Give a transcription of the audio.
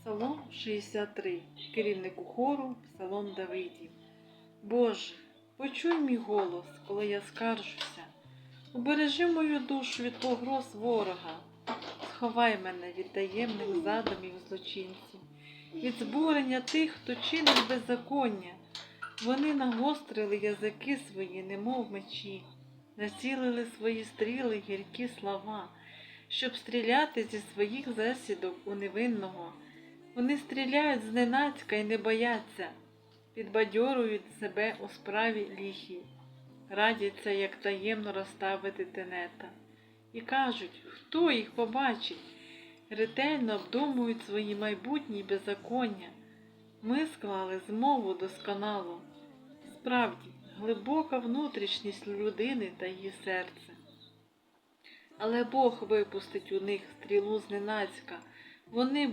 Псалом 63, керівнику хору Псалом Давидів. Боже, почуй мій голос, коли я скаржуся. Убережи мою душу від погроз ворога. Сховай мене від таємних задумів злочинців, від збурення тих, хто чинить беззаконня. Вони нагострили язики свої, немов мечі, націлили свої стріли гіркі слова, щоб стріляти зі своїх засідок у невинного. Вони стріляють зненацька і не бояться, підбадьорюють себе у справі ліхій, радяться, як таємно розставити тенета, і кажуть, хто їх побачить, ретельно обдумують свої майбутні беззаконня. Ми склали змову досконалу. Справді, глибока внутрішність людини та її серце. Але Бог випустить у них стрілу зненацька, вони